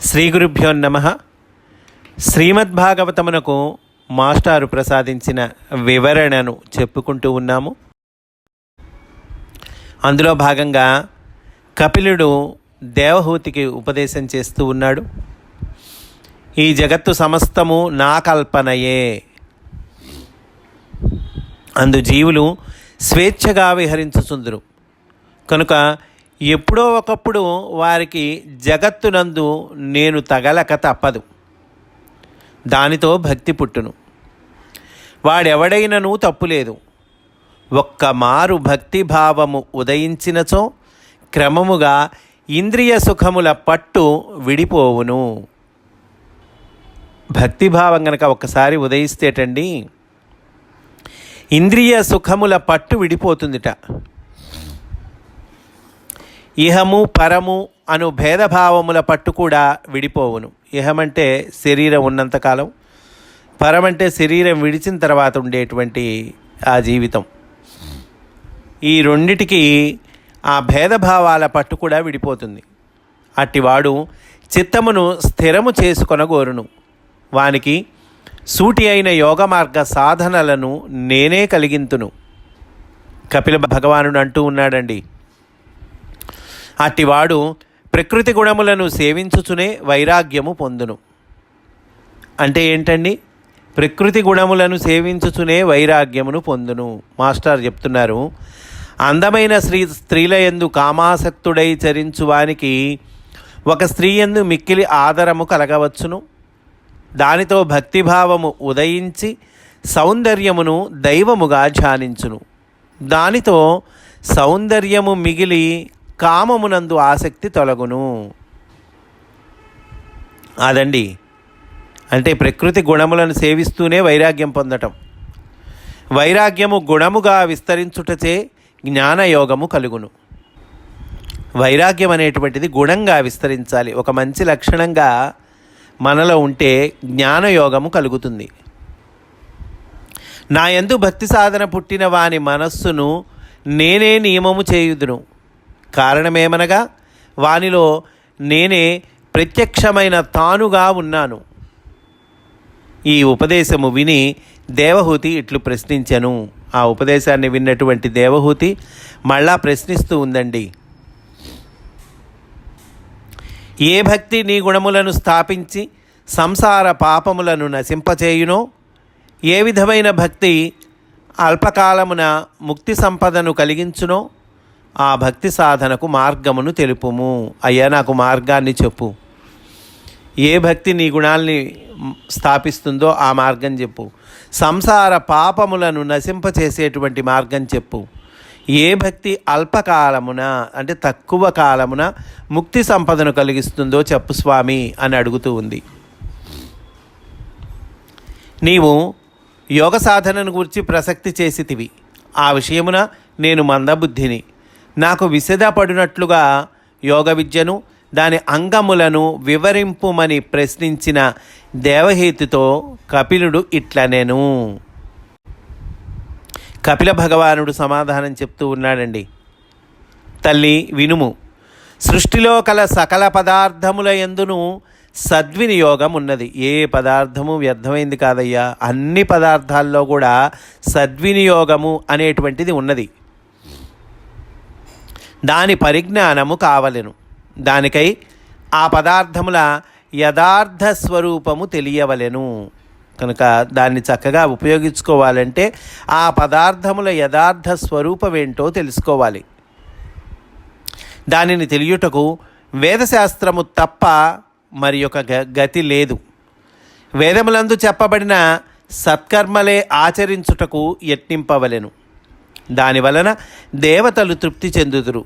శ్రీ గురుభ్యో నమ. శ్రీమద్భాగవతమునకు మాస్టారు ప్రసాదించిన వివరణను చెప్పుకుంటూ ఉన్నాము. అందులో భాగంగా కపిలుడు దేవహూతికి ఉపదేశం చేస్తూ ఉన్నాడు. ఈ జగత్తు సమస్తము నా కల్పనయే. అందు జీవులు స్వేచ్ఛగా విహరించుచుందురు. కనుక ఎప్పుడో ఒకప్పుడు వారికి జగత్తునందు నేను తగలక తప్పదు. దానితో భక్తి పుట్టును. వాడెవడైనను తప్పులేదు. ఒక్క మారు భక్తిభావము ఉదయించినచో క్రమముగా ఇంద్రియ సుఖముల పట్టు విడిపోవును. భక్తిభావం గనక ఒక్కసారి ఉదయిస్తేటండి ఇంద్రియ సుఖముల పట్టు విడిపోతుందిట. ఇహము పరము అను భేదభావముల పట్టు కూడా విడిపోవును. ఇహమంటే శరీరం ఉన్నంతకాలం పరమంటే శరీరం విడిచిన తర్వాత ఉండేటువంటి ఆ జీవితం. ఈ రెండిటికి ఆ భేదభావాల పట్టు కూడా విడిపోతుంది. అట్టివాడు చిత్తమును స్థిరము చేసుకొనగోరును. వానికి సూటి అయిన యోగ మార్గ సాధనలను నేనే కలిగింతును. కపిల భగవానుడు అంటూ ఉన్నాడండి అట్టివాడు ప్రకృతి గుణములను సేవించుచునే వైరాగ్యము పొందును. అంటే ఏంటండి? ప్రకృతి గుణములను సేవించుచునే వైరాగ్యమును పొందును. మాస్టర్ చెప్తున్నారు అందమైన స్త్రీ స్త్రీల ఎందు కామాసక్తుడై చరించువానికి ఒక స్త్రీ ఎందు మిక్కిలి ఆదరము కలగవచ్చును. దానితో భక్తిభావము ఉదయించి సౌందర్యమును దైవముగా ధ్యానించును. దానితో సౌందర్యము మిగిలి కామమునందు ఆసక్తి తొలగును. అదండి. అంటే ప్రకృతి గుణములను సేవిస్తూనే వైరాగ్యం పొందటం. వైరాగ్యము గుణముగా విస్తరించుటచే జ్ఞానయోగము కలుగును. వైరాగ్యం అనేటువంటిది గుణంగా విస్తరించాలి. ఒక మంచి లక్షణంగా మనలో ఉంటే జ్ఞానయోగము కలుగుతుంది. నా ఎందు భక్తి సాధన పుట్టిన వాని మనస్సును నేనే నియమము చేయుదును. కారణమేమనగా వానిలో నేనే ప్రత్యక్షమైన తానుగా ఉన్నాను. ఈ ఉపదేశము విని దేవహూతి ఇట్లు ప్రశ్నించను. ఆ ఉపదేశాన్ని విన్నటువంటి దేవహూతి మళ్ళా ప్రశ్నిస్తూ ఉందండి. ఏ భక్తి నీ గుణములను స్థాపించి సంసార పాపములను నశింపచేయునో? ఏ విధమైన భక్తి అల్పకాలమున ముక్తి సంపదను కలిగించునో? ఆ భక్తి సాధనకు మార్గమును తెలుపుము. అయ్యా నాకు మార్గాన్ని చెప్పు. ఏ భక్తి నీ గుణాల్ని స్థాపిస్తుందో ఆ మార్గం చెప్పు. సంసార పాపములను నశింపచేసేటువంటి మార్గం చెప్పు. ఏ భక్తి అల్పకాలమున అంటే తక్కువ కాలమున ముక్తి సంపదను కలిగిస్తుందో చెప్పు స్వామి అని అడుగుతూ ఉంది. నీవు యోగ సాధనను గురించి ప్రసక్తి చేసితివి. ఆ విషయమున నేను మందబుద్ధిని. నాకు విసిదపడినట్లుగా యోగ విద్యను దాని అంగములను వివరింపుమని ప్రశ్నించిన దేవహేతుతో కపిలుడు ఇట్లనేను కపిల భగవానుడు సమాధానం చెప్తూ ఉన్నాడండి. తల్లి వినుము. సృష్టిలో కల సకల పదార్థముల ఎందును సద్వినియోగం ఉన్నది. ఏ పదార్థము వ్యర్థమైంది కాదయ్యా? అన్ని పదార్థాల్లో కూడా సద్వినియోగము అనేటువంటిది ఉన్నది. దాని పరిజ్ఞానము కావలెను. దానికై ఆ పదార్థముల యథార్థ స్వరూపము తెలియవలెను. కనుక దాన్ని చక్కగా ఉపయోగించుకోవాలంటే ఆ పదార్థముల యథార్థ స్వరూపమేంటో తెలుసుకోవాలి. దానిని తెలియుటకు వేదశాస్త్రము తప్ప మరి ఒక గతి లేదు. వేదములందు చెప్పబడిన సత్కర్మలే ఆచరించుటకు యత్నింపవలెను. దానివలన దేవతలు తృప్తి చెందుదురు.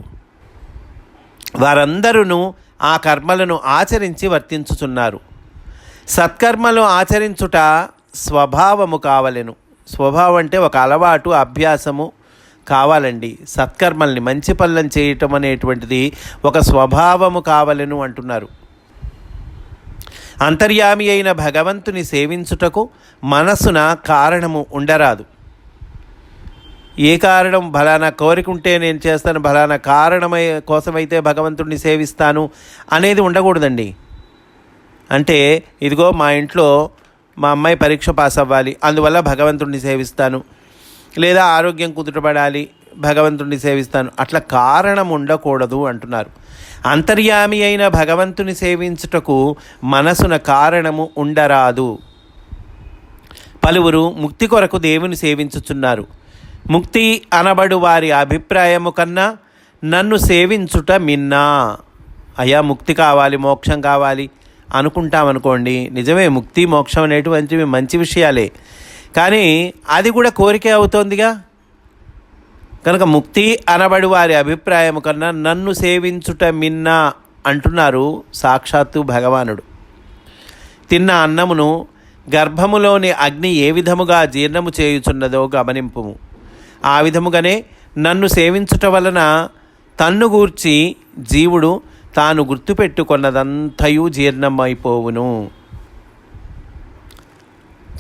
వారందరూ ఆ కర్మలను ఆచరించి వర్తించుచున్నారు. సత్కర్మలు ఆచరించుట స్వభావము కావలెను. స్వభావం అంటే ఒక అలవాటు అభ్యాసము కావాలండి. సత్కర్మల్ని మంచి పనులను చేయటం అనేటువంటిది ఒక స్వభావము కావలెను అంటున్నారు. అంతర్యామి అయిన భగవంతుని సేవించుటకు మనస్సున కారణము ఉండరాదు. ఏ కారణం బలానా కోరిక ఉంటే నేను చేస్తాను బలానా కారణమై కోసమైతే భగవంతుడిని సేవిస్తాను అనేది ఉండకూడదండి. అంటే ఇదిగో మా ఇంట్లో మా అమ్మాయి పరీక్ష పాస్ అవ్వాలి అందువల్ల భగవంతుడిని సేవిస్తాను. లేదా ఆరోగ్యం కుదుటపడాలి భగవంతుడిని సేవిస్తాను. అట్లా కారణం ఉండకూడదు అంటున్నారు. అంతర్యామి అయిన భగవంతుని సేవించుటకు మనసున కారణము ఉండరాదు. పలువురు ముక్తి కొరకు దేవుని సేవించుచున్నారు. ముక్తి అనబడు వారి అభిప్రాయము కన్నా నన్ను సేవించుట మిన్నా. అయ్యా ముక్తి కావాలి మోక్షం కావాలి అనుకుంటామనుకోండి. నిజమే ముక్తి మోక్షం అనేటువంటివి మంచి విషయాలే. కానీ అది కూడా కోరిక అవుతోందిగా? కనుక ముక్తి అనబడి వారి అభిప్రాయం కన్నా నన్ను సేవించుట మిన్నా అంటున్నారు సాక్షాత్తు భగవానుడు. తిన్న అన్నమును గర్భములోని అగ్ని ఏ విధముగా జీర్ణము చేయుచున్నదో గమనింపుము. ఆ విధముగానే నన్ను సేవించుట వలన తన్ను గూర్చి జీవుడు తాను గుర్తుపెట్టుకున్నదంతయు జీర్ణమైపోవును.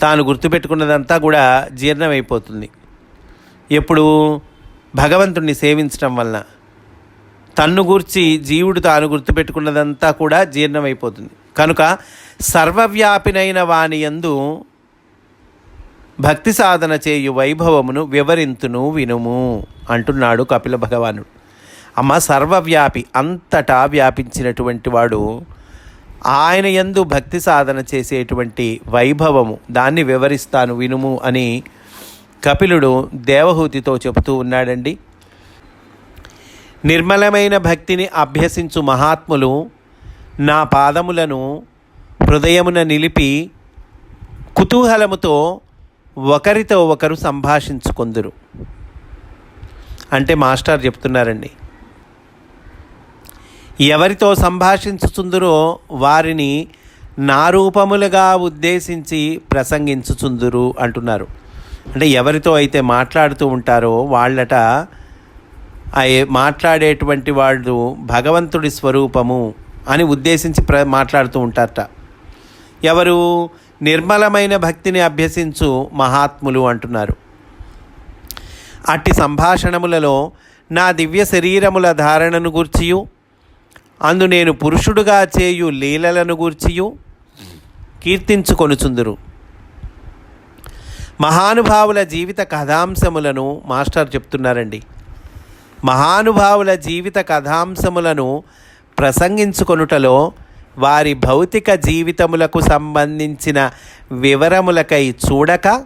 తాను గుర్తుపెట్టుకున్నదంతా కూడా జీర్ణమైపోతుంది. ఎప్పుడు భగవంతుణ్ణి సేవించటం వలన తన్ను గూర్చి జీవుడు తాను గుర్తుపెట్టుకున్నదంతా కూడా జీర్ణమైపోతుంది. కనుక సర్వవ్యాపినైన వాని యందు భక్తి సాధన చేయు వైభవమును వివరింతును వినుము అంటున్నాడు కపిల భగవానుడు. అమ్మ సర్వవ్యాపి అంతటా వ్యాపించినటువంటి వాడు ఆయన యందు భక్తి సాధన చేసేటువంటి వైభవము దాన్ని వివరిస్తాను వినుము అని కపిలుడు దేవహూతితో చెబుతూ ఉన్నాడండి. నిర్మలమైన భక్తిని అభ్యసించు మహాత్ములు నా పాదములను హృదయమున నిలిపి కుతూహలముతో ఒకరితో ఒకరు సంభాషించుకొందురు. అంటే మాస్టర్ చెప్తున్నారండి. ఎవరితో సంభాషించుచుందురో వారిని నా రూపములుగా ఉద్దేశించి ప్రసంగించుచుందురు అంటున్నారు. అంటే ఎవరితో అయితే మాట్లాడుతూ ఉంటారో వాళ్ళట మాట్లాడేటువంటి వాళ్ళు భగవంతుడి స్వరూపము అని ఉద్దేశించి ప్ర మాట్లాడుతూ ఉంటారట. ఎవరు నిర్మలమైన భక్తిని అభ్యసించు మహాత్ములు అంటున్నారు. అట్టి సంభాషణములలో నా దివ్య శరీరముల ధారణను గూర్చియు. అందు నేను పురుషుడుగా చేయు లీలలను గూర్చియు. కీర్తించుకొనుచుందురు. మహానుభావుల జీవిత కథాంశములను మాస్టర్ చెప్తున్నారండి. మహానుభావుల జీవిత కథాంశములను ప్రసంగించుకొనుటలో వారి భౌతిక జీవితములకు సంబంధించిన వివరములకై చూడక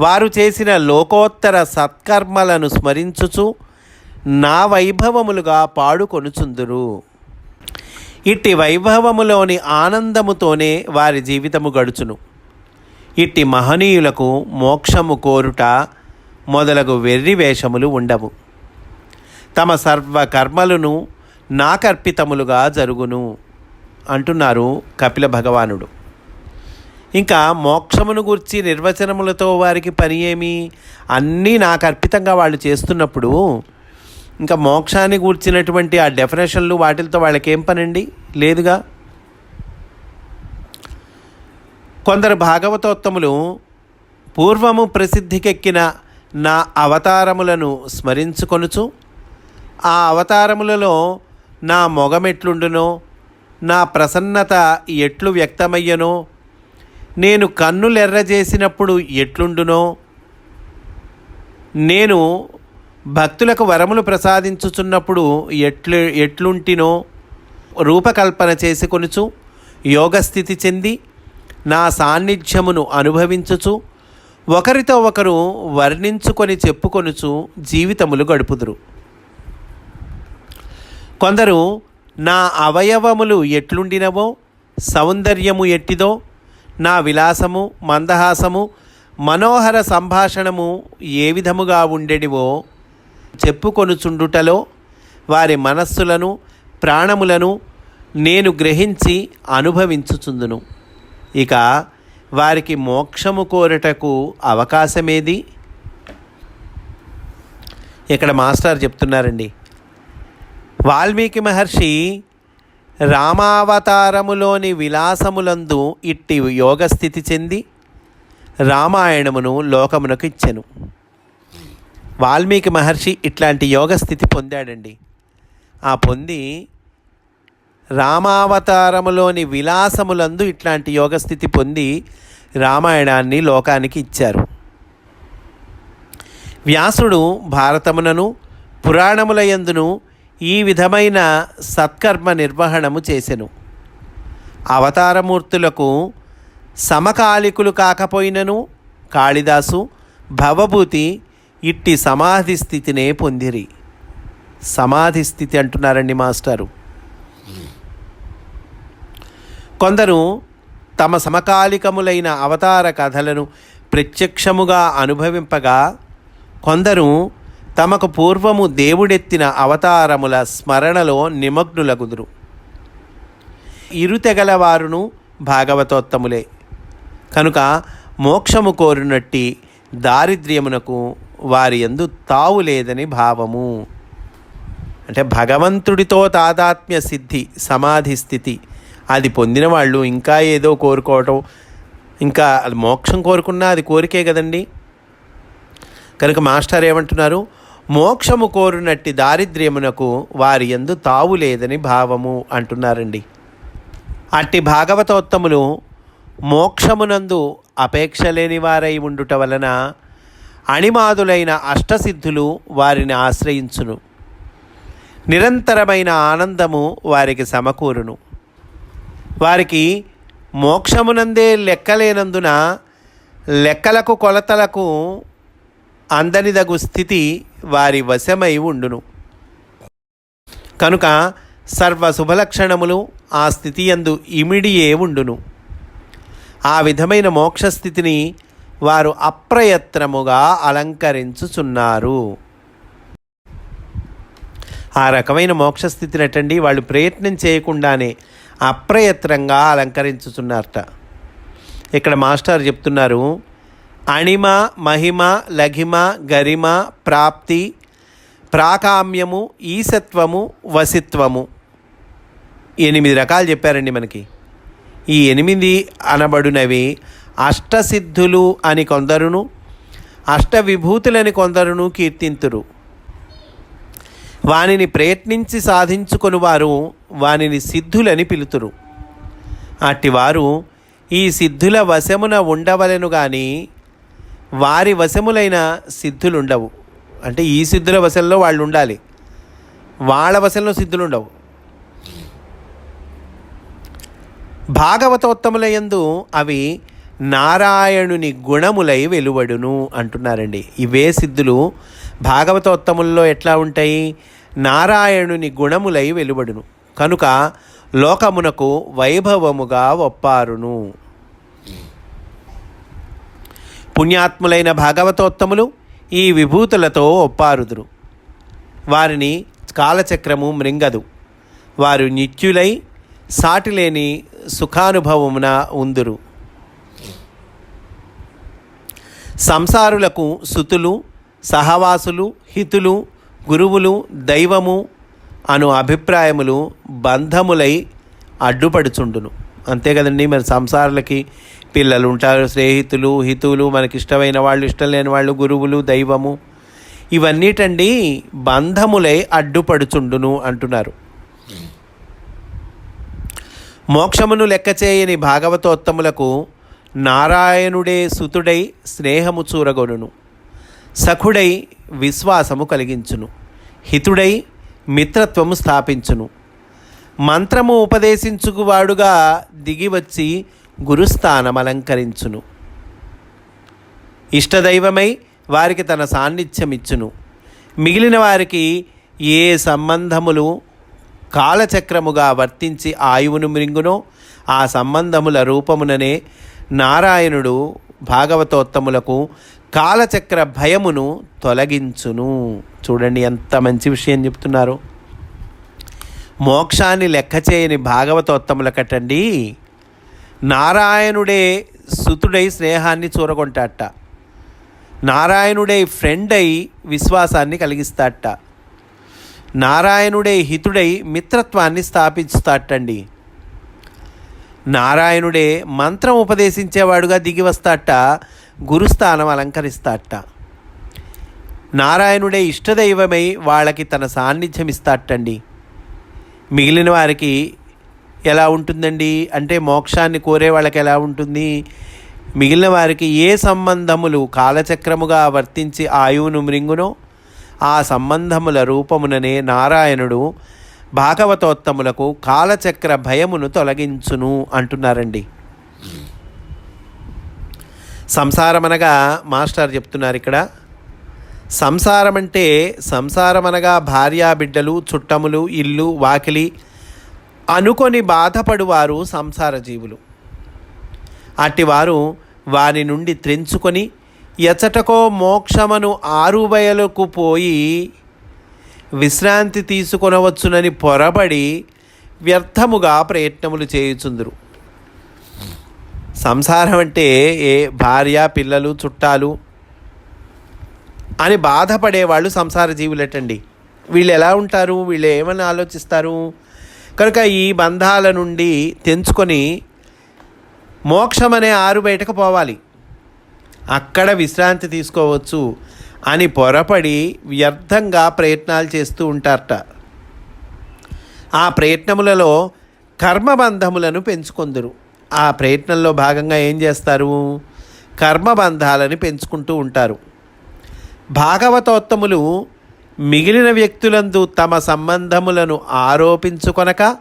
వారు చేసిన లోకోత్తర సత్కర్మలను స్మరించుచు నా వైభవములుగా పాడుకొనుచుందురు. ఇట్టి వైభవములోని ఆనందముతోనే వారి జీవితము గడుచును. ఇట్టి మహనీయులకు మోక్షము కోరుట మొదలగు వెర్రి వేషములు ఉండవు. తమ సర్వ కర్మలను నాకర్పితములుగా జరుగును. అంటున్నారు కపిల భగవానుడు. ఇంకా మోక్షమును గురించి నిర్వచనములతో వారికి పని ఏమి? అన్నీ నాకు అర్పితంగా వాళ్ళు చేస్తున్నప్పుడు ఇంకా మోక్షాన్ని గూర్చినటువంటి ఆ డెఫినేషన్లు వాటితో వాళ్ళకేం పనండి? లేదుగా? కొందరు భాగవతోత్తములు పూర్వము ప్రసిద్ధికెక్కిన నా అవతారములను స్మరించుకొనుచు ఆ అవతారములలో నా మొగమెట్లుండునో నా ప్రసన్నత ఎట్లు వ్యక్తమయ్యనో? నేను కన్నులెర్రజేసినప్పుడు ఎట్లుండునో? నేను భక్తులకు వరములు ప్రసాదించుచున్నప్పుడు ఎట్లు ఎట్లుంటినో రూపకల్పన చేసుకొనుచు యోగస్థితి చెంది నా సాన్నిధ్యమును అనుభవించుచు ఒకరితో ఒకరు వర్ణించుకొని చెప్పుకొనుచు జీవితములు గడుపుదురు. కొందరు నా అవయవములు ఎట్లుండినవో సౌందర్యము ఎట్టిదో నా విలాసము మందహాసము మనోహర సంభాషణము ఏ విధముగా ఉండెడివో చెప్పుకొనుచుండుటలో వారి మనస్సులను ప్రాణములను నేను గ్రహించి అనుభవించుచుందును. ఇక వారికి మోక్షము కోరటకు అవకాశమేది? ఇక్కడ మాస్టర్ చెప్తున్నారండి. వాల్మీకి మహర్షి రామావతారములోని విలాసములందు ఇట్టి యోగస్థితి చెంది రామాయణమును లోకమునకు ఇచ్చెను. వాల్మీకి మహర్షి ఇట్లాంటి యోగ స్థితి పొందాడండి. ఆ పొంది రామావతారములోని విలాసములందు ఇట్లాంటి యోగస్థితి పొంది రామాయణాన్ని లోకానికి ఇచ్చారు. వ్యాసుడు భారతమునను పురాణములయందును ఈ విధమైన సత్కర్మ నిర్వహణము చేసెను. అవతారమూర్తులకు సమకాలికులు కాకపోయినను కాళిదాసు భవభూతి ఇట్టి సమాధి స్థితినే పొందిరి. సమాధి స్థితి అంటున్నారండి మాస్టారు. కొందరు తమ సమకాలికములైన అవతార కథలను ప్రత్యక్షముగా అనుభవింపగా కొందరు తమకు పూర్వము దేవుడెత్తిన అవతారముల స్మరణలో నిమగ్నులగుదురు. ఇరుతెగలవారును భాగవతోత్తములే. కనుక మోక్షము కోరినట్టి దారిద్ర్యమునకు వారి ఎందు తావు లేదని భావము. అంటే భగవంతుడితో తాదాత్మ్య సిద్ధి సమాధి స్థితి అది పొందిన వాళ్ళు ఇంకా ఏదో కోరుకోవటం ఇంకా అది మోక్షం కోరుకున్నా అది కోరికే కదండి. కనుక మాస్టర్ ఏమంటున్నారు? మోక్షము కోరునట్టి దారిద్ర్యమునకు వారి ఎందు తావు లేదని భావము అంటున్నారండి. అట్టి భాగవతోత్తములు మోక్షమునందు అపేక్ష లేని వారై ఉండుట వలన అణిమాదులైన అష్టసిద్ధులు వారిని ఆశ్రయించును. నిరంతరమైన ఆనందము వారికి సమకూరును. వారికి మోక్షమునందే లెక్కలేనందున లెక్కలకు కొలతలకు అందనిదగు స్థితి వారి వశమై ఉండును. కనుక సర్వ శుభలక్షణములు ఆ స్థితి యందు ఇమిడియే ఉండును. ఆ విధమైన మోక్షస్థితిని వారు అప్రయత్నముగా అలంకరించుచున్నారు. ఆ రకమైన మోక్షస్థితిని అటండి వాళ్ళు ప్రయత్నం చేయకుండానే అప్రయత్నంగా అలంకరించుచున్నారట. ఇక్కడ మాస్టర్ చెప్తున్నారు అణిమ మహిమ లఘిమ గరిమ ప్రాప్తి ప్రాకామ్యము ఈసత్వము వసిత్వము ఎనిమిది రకాలు చెప్పారండి మనకి. ఈ ఎనిమిది అనబడినవి అష్టసిద్ధులు అని కొందరును అష్టవిభూతులని కొందరును కీర్తింతురు. వానిని ప్రయత్నించి సాధించుకొని వారు వానిని సిద్ధులని పిలుతురు. అట్టివారు ఈ సిద్ధుల వశమున ఉండవలెను కానీ వారి వశములైన సిద్ధులుండవు. అంటే ఈ సిద్ధుల వశంలో వాళ్ళు ఉండాలి వాళ్ళ వశంలో సిద్ధులు ఉండవు భాగవతోత్తములయందు అవి నారాయణుని గుణములై వెలువడును అంటున్నారండి. ఇవే సిద్ధులు భాగవతోత్తముల్లో ఎట్లా ఉంటాయి? నారాయణుని గుణములై వెలువడును. కనుక లోకమునకు వైభవముగా ఒప్పారును. పుణ్యాత్ములైన భాగవతోత్తములు ఈ విభూతులతో ఒప్పారుదురు. వారిని కాలచక్రము మృంగదు. వారు నిత్యులై సాటిలేని సుఖానుభవమున ఉందురు. సంసారులకు సుతులు సహవాసులు హితులు గురువులు దైవము అను అభిప్రాయములు బంధములై అడ్డుపడుచుండును. అంతే కదండి మరి సంసారులకి పిల్లలు ఉంటారు స్నేహితులు హితువులు మనకి ఇష్టమైన వాళ్ళు ఇష్టం లేని వాళ్ళు గురువులు దైవము. ఇవన్నీటండి బంధములై అడ్డుపడుచుండును అంటున్నారు. మోక్షమును లెక్క చేయని భాగవతోత్తములకు నారాయణుడే సుతుడై స్నేహము చూరగొనును. సఖుడై విశ్వాసము కలిగించును. హితుడై మిత్రత్వము స్థాపించును. మంత్రము ఉపదేశించుకువాడుగా దిగివచ్చి గురుస్థానం అలంకరించును. ఇష్టదైవమై వారికి తన సాన్నిధ్యమిచ్చును. మిగిలిన వారికి ఏ సంబంధములు కాలచక్రముగా వర్తించి ఆయువును మృంగునో ఆ సంబంధముల రూపముననే నారాయణుడు భాగవతోత్తములకు కాలచక్ర భయమును తొలగించును. చూడండి ఎంత మంచి విషయం చెప్తున్నారు. మోక్షాన్ని లెక్క చేయని భాగవతోత్తములకటండి నారాయణుడే సుతుడై స్నేహాన్ని చూరగొంటాట. నారాయణుడే ఫ్రెండ్ అయి విశ్వాసాన్ని కలిగిస్తాట. నారాయణుడే హితుడై మిత్రత్వాన్ని స్థాపించుతాటండి నారాయణుడే మంత్రం ఉపదేశించేవాడుగా దిగి వస్తాట గురుస్థానం అలంకరిస్తాట. నారాయణుడే ఇష్టదైవమై వాళ్ళకి తన సాన్నిధ్యం ఇస్తాటండి మిగిలిన వారికి ఎలా ఉంటుందండి? అంటే మోక్షాన్ని కోరే వాళ్ళకి ఎలా ఉంటుంది? మిగిలిన వారికి ఏ సంబంధములు కాలచక్రముగా వర్తించి ఆయువును మృంగునో ఆ సంబంధముల రూపముననే నారాయణుడు భాగవతోత్తములకు కాలచక్ర భయమును తొలగించును అంటున్నారండి. సంసారమనగా మాస్టర్ చెప్తున్నారు ఇక్కడ. సంసారం అంటే సంసారం అనగా భార్యా బిడ్డలు చుట్టములు ఇల్లు వాకిలి అనుకొని బాధపడువారు సంసార జీవులు. అట్టివారు వారి నుండి త్రెంచుకొని ఎచటకో మోక్షమను ఆరుబయలకు పోయి విశ్రాంతి తీసుకొనవచ్చునని పొరబడి వ్యర్థముగా ప్రయత్నములు చేయుచుందురు. సంసారం అంటే ఏ భార్య పిల్లలు చుట్టాలు అని బాధపడేవాళ్ళు సంసార జీవులటండి. వీళ్ళు ఎలా ఉంటారు? వీళ్ళు ఏమని ఆలోచిస్తారు? కనుక ఈ బంధాల నుండి తెంచుకొని మోక్షమనే ఆరు బయటకు పోవాలి. అక్కడ విశ్రాంతి తీసుకోవచ్చు అని పొరపడి వ్యర్థంగా ప్రయత్నాలు చేస్తూ ఉంటారట. ఆ ప్రయత్నములలో కర్మబంధములను పెంచుకొందురు. ఆ ప్రయత్నంలో భాగంగా ఏం చేస్తారు? కర్మబంధాలని పెంచుకుంటూ ఉంటారు. భాగవతోత్తములు మిగిలిన వ్యక్తులందు తమ సంబంధములను ఆరోపించుకొనక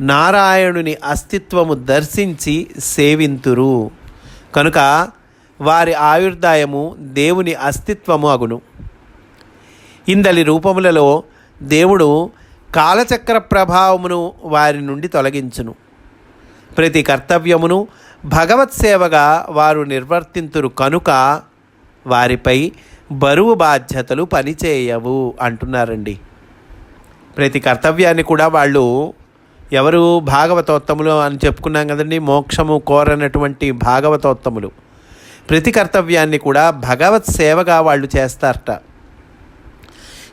నారాయణుని అస్తిత్వము దర్శించి సేవింతురు. కనుక వారి ఆయుర్దాయము దేవుని అస్తిత్వము అగును. ఇందలి రూపములలో దేవుడు కాలచక్ర ప్రభావమును వారి నుండి తొలగించును. ప్రతి కర్తవ్యమును భగవత్ సేవగా వారు నిర్వర్తింతురు కనుక వారిపై బరువు బాధ్యతలు పనిచేయవు అంటున్నారండి. ప్రతి కర్తవ్యాన్ని కూడా వాళ్ళు ఎవరు భాగవతోత్తములు అని చెప్పుకున్నాం కదండి మోక్షము కోరనటువంటి భాగవతోత్తములు. ప్రతి కర్తవ్యాన్ని కూడా భగవత్ సేవగా వాళ్ళు చేస్తారట.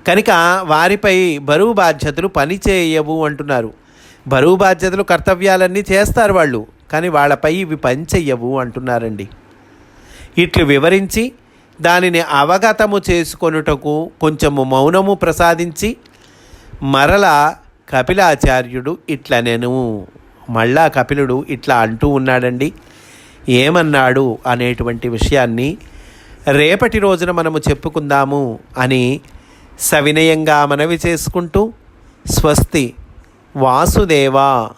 కనుక వారిపై బరువు బాధ్యతలు పని చేయవు అంటున్నారు. బరువు బాధ్యతలు కర్తవ్యాలన్నీ చేస్తారు వాళ్ళు కానీ వాళ్ళపై ఇవి పని చెయ్యవు అంటున్నారండి. ఇట్లు వివరించి దానిని అవగతము చేసుకొనుటకు కొంచెము మౌనము ప్రసాదించి మరల కపిలాచార్యుడు ఇట్లా నేను మళ్ళా కపిలుడు ఇట్లా అంటూ ఉన్నాడండి. ఏమన్నాడు అనేటువంటి విషయాన్ని రేపటి రోజున మనము చెప్పుకుందాము అని సవినయంగా మనవి చేసుకుంటూ స్వస్తి వాసుదేవా.